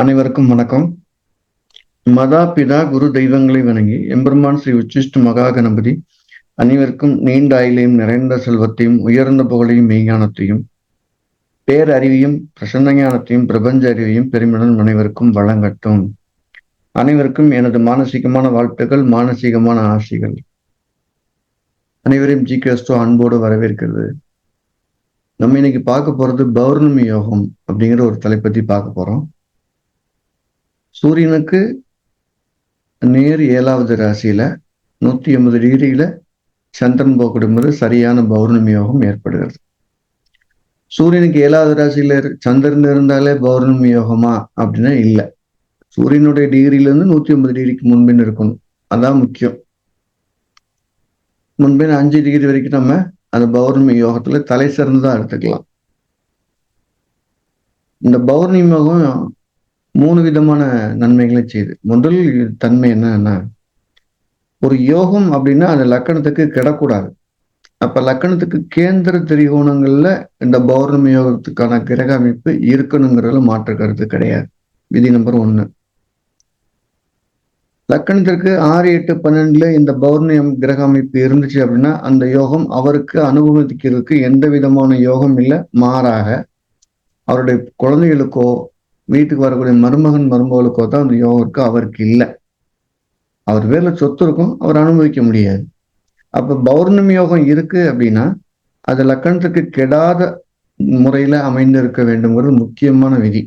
அனைவருக்கும் வணக்கம். மதா பிதா குரு தெய்வங்களை வணங்கி எம்பெருமான் ஸ்ரீ உச்சிஷ்ட மகா கணபதி அனைவருக்கும் நீண்ட ஆயிலையும் நிறைந்த செல்வத்தையும் உயர்ந்த புகழையும் மெய்ஞானத்தையும் பேரறிவையும் பிரசன்ன ஞானத்தையும் பிரபஞ்ச அறிவையும் பெருமிடன் அனைவருக்கும் வழங்கட்டும். அனைவருக்கும் எனது மானசீகமான வாழ்த்துக்கள் மானசீகமான ஆசைகள். அனைவரையும் ஜி கேஸ்டோ அன்போடு வரவேற்கிறது. நம்ம இன்னைக்கு பார்க்க போறது பௌர்ணமி யோகம் அப்படிங்கிற ஒரு தலைப்பத்தி பார்க்க போறோம். சூரியனுக்கு நேர் ஏழாவது ராசியில நூத்தி எண்பது டிகிரியில சந்திரன் போக்கிடும்போது சரியான பௌர்ணமி யோகம் ஏற்படுகிறது. சூரியனுக்கு ஏழாவது ராசியில சந்திரன் இருந்தாலே பௌர்ணமி யோகமா அப்படின்னா இல்லை. சூரியனுடைய டிகிரில இருந்து நூத்தி ஐம்பது டிகிரிக்கு முன்பின் இருக்கணும் அதான் முக்கியம். முன்பின் அஞ்சு டிகிரி வரைக்கும் நம்ம அந்த பௌர்ணமி யோகத்துல தலை சிறந்துதான் எடுத்துக்கலாம். இந்த பௌர்ணமி யோகம் மூணு விதமான நன்மைகளை செய்யுது முதல் தன்மை என்னன்னா ஒரு யோகம் அப்படின்னா அந்த லக்கணத்துக்கு கிடக்கூடாது. அப்ப லக்கணத்துக்கு கேந்திர திரிகோணங்கள்ல இந்த பௌர்ணமி யோகத்துக்கான கிரக அமைப்பு இருக்கணுங்கிறதுல மாற்று கருத்து கிடையாது. விதி நம்பர் ஒன்னு. லக்கணத்திற்கு ஆறு எட்டு பன்னெண்டுல இந்த பௌர்ணமி கிரக அமைப்பு இருந்துச்சு அப்படின்னா அந்த யோகம் அவருக்கு அனுபவிக்கிறதுக்கு எந்த விதமான யோகம் இல்லை. மாறாக அவருடைய குழந்தைகளுக்கோ வீட்டுக்கு வரக்கூடிய மருமகன் மருமகளுக்கோ தான் அந்த யோகம் இருக்கு அவருக்கு இல்லை. அவர் பேர்ல சொத்து இருக்கும் அவர் அனுபவிக்க முடியாது. அப்ப பௌர்ணமி யோகம் இருக்கு அப்படின்னா அது லக்கணத்துக்கு கெடாத முறையில அமைந்து இருக்க வேண்டும்ங்கிறது முக்கியமான விதி.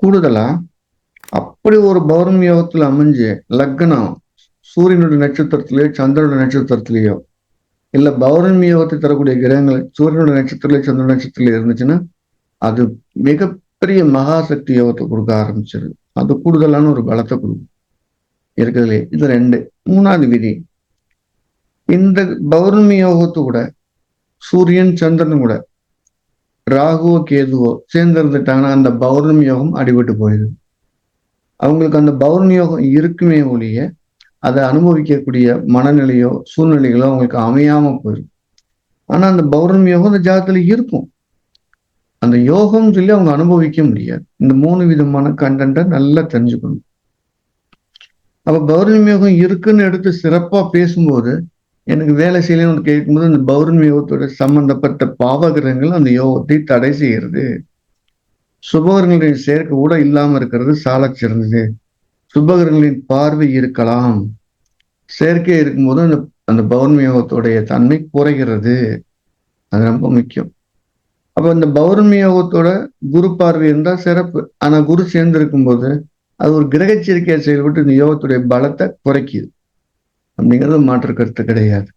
கூடுதலா அப்படி ஒரு பௌர்ணமி யோகத்துல அமைஞ்சு லக்னம் சூரியனுடைய நட்சத்திரத்திலேயோ சந்திரனுடைய நட்சத்திரத்திலேயோ இல்ல பௌர்ணமி யோகத்தை தரக்கூடிய கிரகங்கள் சூரியனுடைய நட்சத்திரத்திலேயோ சந்திர நட்சத்திரத்திலேயோ இருந்துச்சுன்னா அது மிக பெரிய மகாசக்தி யோகத்தை கொடுக்க ஆரம்பிச்சிருது. அது கூடுதலான ஒரு பலத்தை கொடுக்கும். இருக்கிறதுலே இது ரெண்டு. மூணாவது விதி. இந்த பௌர்ணமி யோகத்து கூட சூரியன் சந்திரன் கூட ராகுவோ கேதுவோ சேர்ந்திருந்துட்டாங்கன்னா அந்த பௌர்ணமி யோகம் அடிபட்டு போயிடுது அவங்களுக்கு அந்த பௌர்ணமி யோகம் இருக்குமே ஒழிய அதை அனுபவிக்கக்கூடிய மனநிலையோ சூழ்நிலைகளோ அவங்களுக்கு அமையாம போயிடும். ஆனா அந்த பௌர்ணமி யோகம் அந்த ஜாதத்துல இருக்கும். அந்த யோகம்னு சொல்லி அவங்க அனுபவிக்க முடியாது. இந்த மூணு விதமான கண்டென்ட்டை நல்லா தெரிஞ்சுக்கணும். அப்போ பௌர்ணமி யோகம் இருக்குன்னு எடுத்து சிறப்பா பேசும்போது எனக்கு வேலை செய்யலன்னு கேட்கும்போது அந்த பௌர்ணமி யோகத்தோட சம்பந்தப்பட்ட பாவகிரகங்கள் அந்த யோகத்தை தடை செய்யறது. சுபகரங்களுடைய சேர்க்கை கூட இல்லாம இருக்கிறது சால சிறந்தது. சுபகரங்களின் பார்வை இருக்கலாம். செயற்கை இருக்கும்போது அந்த அந்த பௌர்ணமி யோகத்துடைய தன்மை குறைகிறது. அது ரொம்ப முக்கியம். அப்ப இந்த பௌர்ணமி யோகத்தோட குரு பார்வை இருந்தா சிறப்பு. ஆனா குரு சேர்ந்து இருக்கும்போது அது ஒரு கிரகச்சரிக்கையை செயல்பட்டு இந்த யோகத்துடைய பலத்தை குறைக்குது. அப்படிங்கிறது மாற்று கருத்து கிடையாது.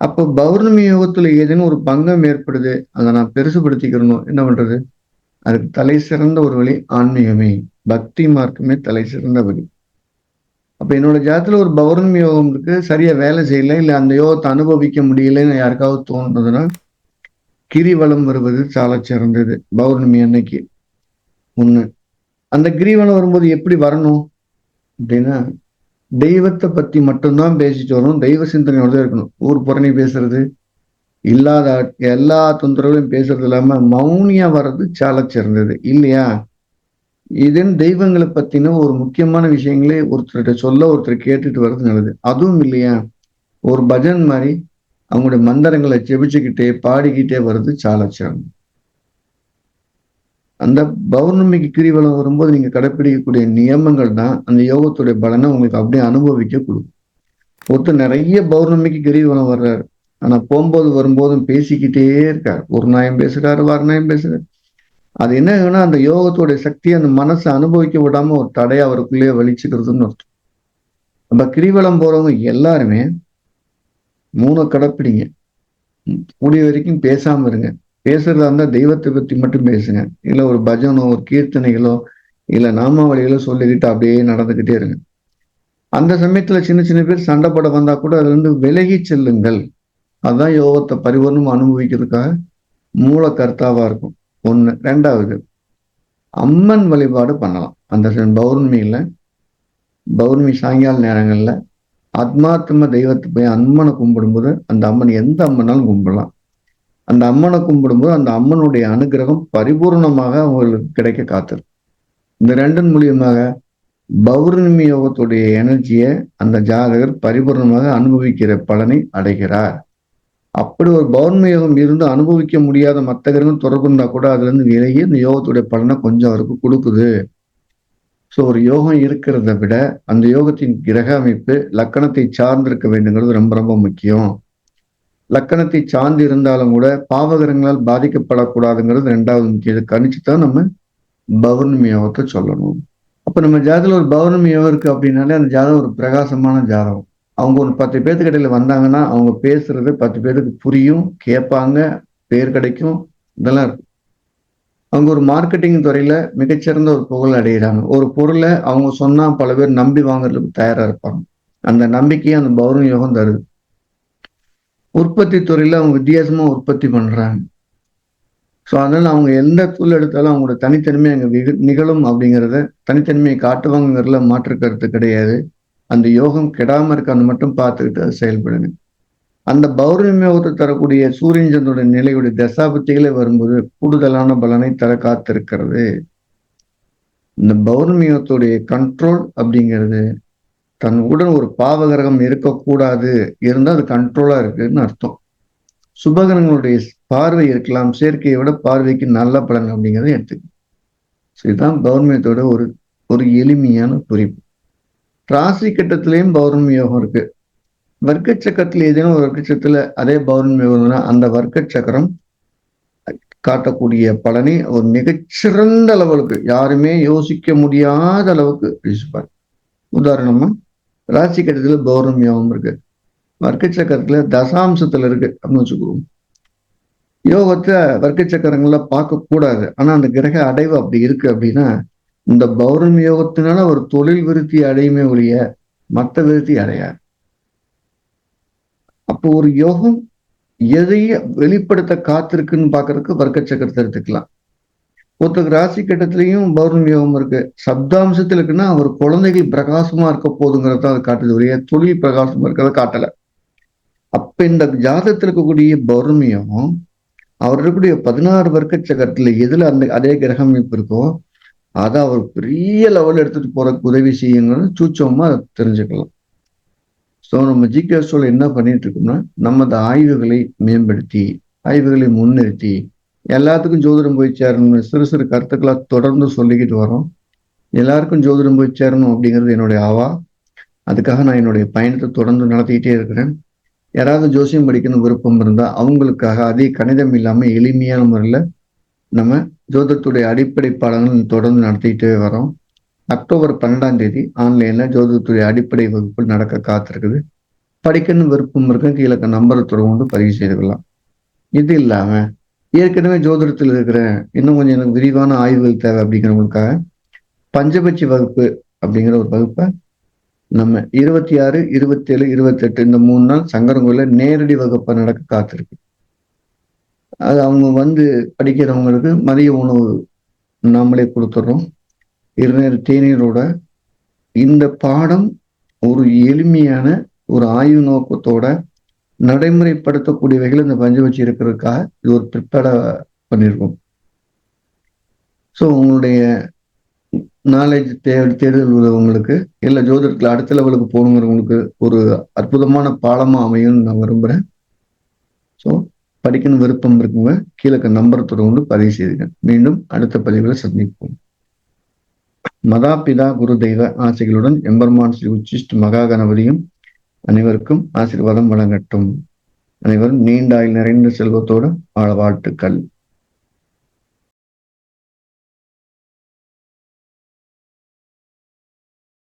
அப்போ பௌர்ணமி யோகத்துல ஏதேனும் ஒரு பங்கம் ஏற்படுது அதை நான் பெருசுபடுத்திக்கிறணும் என்ன பண்றது? அதுக்கு தலை சிறந்த ஒரு வழி ஆன்மீகமே. பக்தி மார்க்கமே தலை சிறந்த வழி. அப்ப என்னோட ஜாதத்தில் ஒரு பௌர்ணமி யோகம் இருக்கு. சரியா வேலை செய்யல இல்ல அந்த யோகத்தை அனுபவிக்க முடியலன்னு யாருக்காவது தோணுதுன்னா கிரிவலம் வருவது சால சிறந்தது. பௌர்ணமி அன்னைக்கு ஒன்று அந்த கிரிவலம் வரும்போது எப்படி வரணும்? அப்படின்னா தெய்வத்தை பற்றி மட்டும்தான் பேசிட்டு வரணும் தெய்வ சிந்தனையோட தான் இருக்கணும். ஊர் புறணி பேசுறது இல்லாத எல்லா தொந்தரவுகளையும் பேசுறது இல்லாமல் மௌனியாக வர்றது சால சிறந்தது. இல்லையா? இதன் தெய்வங்களை பற்றின ஒரு முக்கியமான விஷயங்களே ஒருத்தர்கிட்ட சொல்ல ஒருத்தர் கேட்டுட்டு வர்றது நல்லது. அதுவும் இல்லையா? ஒரு பஜன் மாதிரி அவங்களுடைய மந்திரங்களை ஜெபிச்சுக்கிட்டே பாடிக்கிட்டே வர்றது சாலச்சாரம். அந்த பௌர்ணமிக்கு கிரிவலம் வரும்போது நீங்க கடைப்பிடிக்கக்கூடிய நியமங்கள் தான் அந்த யோகத்துடைய பலனை உங்களுக்கு அப்படியே அனுபவிக்க கொடுக்கும். ஒருத்தர் நிறைய பௌர்ணமிக்கு கிரிவலம் வர்றாரு. ஆனா போகும்போது வரும்போதும் பேசிக்கிட்டே இருக்கார். ஒரு நாயம் பேசுறாரு வர நாயம் பேசுறாரு. அது என்ன அந்த யோகத்துடைய சக்தியை அந்த மனசை அனுபவிக்க விடாம ஒரு தடையை அவருக்குள்ளேயே வலிச்சுக்கிறதுன்னு அர்த்தம். நம்ம கிரிவலம் போறவங்க எல்லாருமே மூணு கடைப்பிடிங்க. கூடிய வரைக்கும் பேசாம இருங்க. பேசுறதா இருந்தா தெய்வத்தை பத்தி மட்டும் பேசுங்க. இல்ல ஒரு பஜனோ ஒரு கீர்த்தனைகளோ இல்ல நாமாவளிகளோ சொல்லிக்கிட்டு அப்படியே நடந்துகிட்டே இருங்க. அந்த சமயத்துல சின்ன சின்ன பேர் சண்டை போட வந்தா கூட அதுல இருந்து விலகி செல்லுங்கள். அதுதான் யோகத்தை பரிவர்ணம் அனுபவிக்கிறதுக்காக மூல கர்த்தாவா இருக்கும். ஒண்ணு. ரெண்டாவது அம்மன் வழிபாடு பண்ணலாம். அந்த பௌர்ணமியில பௌர்ணமி சாயங்கால நேரங்கள்ல ஆத்மாத்தம தெய்வத்தை போய் அம்மனை கும்பிடும்போது அந்த அம்மன் எந்த அம்மனாலும் கும்பிடலாம். அந்த அம்மனை கும்பிடும்போது அந்த அம்மனுடைய அனுகிரகம் பரிபூர்ணமாக அவங்களுக்கு கிடைக்க காத்திருக்கும் இந்த ரெண்டின் மூலியமாக பௌர்ணமி யோகத்துடைய எனர்ஜியை அந்த ஜாதகர் பரிபூர்ணமாக அனுபவிக்கிற பலனை அடைகிறார். அப்படி ஒரு பௌர்ணமி யோகம் இருந்து அனுபவிக்க முடியாத மற்ற கிரகம் தொடர்பு கூட அதுல இருந்து விலகி இந்த யோகத்துடைய பலனை கொஞ்சம் அவருக்கு கொடுக்குது. ஸோ ஒரு யோகம் இருக்கிறத விட அந்த யோகத்தின் கிரக அமைப்பு லக்கணத்தை சார்ந்திருக்க வேண்டுங்கிறது ரொம்ப ரொம்ப முக்கியம். லக்கணத்தை சார்ந்து இருந்தாலும் கூட பாவகரங்களால் பாதிக்கப்படக்கூடாதுங்கிறது ரெண்டாவது முக்கியம் கணிச்சு தான் நம்ம பௌர்ணமி யோகத்தை சொல்லணும். அப்போ நம்ம ஜாதகத்தில் ஒரு பௌர்ணமி யோகம் இருக்குது அப்படின்னாலே அந்த ஜாதகம் ஒரு பிரகாசமான ஜாதகம். அவங்க ஒரு பத்து பேர்த்துக்கு இடையில வந்தாங்கன்னா அவங்க பேசுறது பத்து பேருக்கு புரியும் கேட்பாங்க பேர் கிடைக்கும் இதெல்லாம் இருக்கும் அவங்க ஒரு மார்க்கெட்டிங் துறையில மிகச்சிறந்த ஒரு புகழ் அடைகிறாங்க ஒரு பொருளை அவங்க சொன்னா பல பேர் நம்பி வாங்குறதுக்கு தயாரா இருப்பாங்க. அந்த நம்பிக்கையை அந்த பௌர்ணமி யோகம் தருது. உற்பத்தி துறையில அவங்க வித்தியாசமா உற்பத்தி பண்றாங்க. ஸோ அதனால அவங்க எந்த தொழில் எடுத்தாலும் அவங்களோட தனித்தன்மை அங்கே நிகழும் அப்படிங்கிறத தனித்தன்மையை காட்டுவாங்கிறதுல மாற்று கருத்து கிடையாது. அந்த யோகம் கெடாம இருக்கான்னு மட்டும் பார்த்துக்கிட்டு அது செயல்படுங்க. அந்த பௌர்ணமி யோகத்தை தரக்கூடிய சூரியன் சந்திரனுடைய நிலையுடைய தசாபத்திகளே வரும்போது கூடுதலான பலனை தர காத்திருக்கிறது. இந்த பௌர்ணமியத்துடைய கண்ட்ரோல் அப்படிங்கிறது தன் உடன் ஒரு பாவகிரகம் இருக்கக்கூடாது. இருந்தால் அது கண்ட்ரோலா இருக்குன்னு அர்த்தம். சுபகிரகங்களுடைய பார்வை இருக்கலாம். சேர்க்கையை விட பார்வைக்கு நல்ல பலன் அப்படிங்கிறத எடுத்துக்கணும். ஸோ இதுதான் பௌர்மியத்தோட ஒரு ஒரு எளிமையான குறிப்பு. ராசி கட்டத்திலையும் பௌர்ணமி யோகம் இருக்கு. வர்க்க சக்கரத்தில் ஏதேனும் ஒரு வர்க்க சக்கரத்துல அதே பௌர்ணமி வருதுன்னா அந்த வர்க்க சக்கரம் காட்டக்கூடிய பலனை ஒரு மிகச்சிறந்த அளவுக்கு யாருமே யோசிக்க முடியாத அளவுக்கு யோசிப்பார். உதாரணமா ராசி கட்டத்தில் பௌர்ணமி யோகம் இருக்கு. வர்க்க சக்கரத்துல தசாம்சத்துல இருக்கு அப்படின்னு வச்சுக்குவோம் யோகத்தை வர்க்க சக்கரங்கள்ல பார்க்க கூடாது ஆனா அந்த கிரக அடைவு அப்படி இருக்கு அப்படின்னா இந்த பௌர்ணமி யோகத்தினால ஒரு தொழில் விருத்தி அடையுமே ஒழிய மற்ற விருத்தி அடையாது. அப்போ ஒரு யோகம் எதையே வெளிப்படுத்த காத்திருக்குன்னு பாக்குறதுக்கு வர்க்க சக்கரத்தை எடுத்துக்கலாம். ஒருத்தருக்கு ராசி கட்டத்திலையும் பௌர்ணமி யோகம் இருக்கு. சப்தாம்சத்துல இருக்குன்னா அவர் குழந்தைகள் பிரகாசமா இருக்க போதுங்கிறத அது காட்டுது. ஒழிய தொழில் பிரகாசமா இருக்கிறத காட்டல. அப்ப இந்த ஜாதகத்தில் இருக்கக்கூடிய பௌர்ணமி யோகம் அவர் இருக்கக்கூடிய பதினாறு வர்க்க சக்கரத்துல எதுல அந்த அதே கிரக அமைப்பு இருக்கோ அதை அவர் பெரிய லெவல் எடுத்துட்டு போறதுக்கு உதவி செய்யுங்கிறது சூச்சமா தெரிஞ்சுக்கலாம். ஸோ நம்ம ஜிகேஎஸ்ஓல என்ன பண்ணிட்டு இருக்கோம்னா நம்ம அந்த ஆய்வுகளை மேம்படுத்தி ஆய்வுகளை முன்னிறுத்தி எல்லாத்துக்கும் ஜோதிடம் போய் சேரணும்னு சிறு சிறு கருத்துக்களாக தொடர்ந்து சொல்லிக்கிட்டு வரோம். எல்லாருக்கும் ஜோதிடம் போய் சேரணும் அப்படிங்கிறது என்னுடைய ஆவா. அதுக்காக நான் என்னுடைய பயணத்தை தொடர்ந்து நடத்திக்கிட்டே இருக்கிறேன். யாராவது ஜோசியம் படிக்கணும் விருப்பம் இருந்தால் அவங்களுக்காக அதே கணிதம் இல்லாமல் எளிமையான முறையில் நம்ம ஜோதிடத்துடைய அடிப்படை பாடங்கள் தொடர்ந்து நடத்திக்கிட்டே வரோம். அக்டோபர் பன்னெண்டாம் தேதி ஆன்லைன்ல ஜோதிடத்துறை அடிப்படை வகுப்பு நடக்க காத்திருக்குது. படிக்கணும் விருப்பம் இருக்க கீழக்க நம்பரை தொடர்ந்து பதிவு செய்து கொள்ளலாம் இது இல்லாம ஏற்கனவே ஜோதிடத்தில் இருக்கிற இன்னும் கொஞ்சம் எனக்கு விரிவான ஆய்வுகள் தேவை அப்படிங்கிறவங்களுக்காக பஞ்சபட்சி வகுப்பு அப்படிங்கிற ஒரு வகுப்பை நம்ம இருபத்தி ஆறு இருபத்தி ஏழு இருபத்தி எட்டு இந்த மூணு நாள் சங்கரங்கோயில நேரடி வகுப்பை நடக்க காத்திருக்கு. அது அவங்க வந்து படிக்கிறவங்களுக்கு மதிய உணவு நாமளே கொடுத்துட்றோம். இருநேர தேநீரோட இந்த பாடம் ஒரு எளிமையான ஒரு ஆய்வு நோக்கத்தோட நடைமுறைப்படுத்தக்கூடியவைகள் இந்த பஞ்சவச்சி இருக்கிறதுக்காக இது ஒரு ப்ரிப்பேர்டா பண்ணியிருக்கோம். ஸோ உங்களுடைய நாலேஜ் தே தேடுதல் உள்ளவங்களுக்கு இல்லை ஜோதிடத்தில் அடுத்த லெவலுக்கு போகணுங்கிறவங்களுக்கு ஒரு அற்புதமான பாலமாக அமையும்னு நான் விரும்புகிறேன் ஸோ படிக்கணும் விருப்பம் இருக்குங்க. கீழே நம்பர் தொடர்ந்து பதிவு செய்துங்க மீண்டும் அடுத்த பதிவில் சந்திப்போம். மதா பிதா குரு தெய்வ ஆசைகளுடன் எம்பெருமான் ஸ்ரீ உச்சிஷ்ட மகா கணபதியும் அனைவருக்கும் ஆசீர்வாதம் வழங்கட்டும். அனைவரும் நீண்ட ஆயுள் நிறைந்த செல்வத்தோடு வாழ வாழ்த்துக்கள்.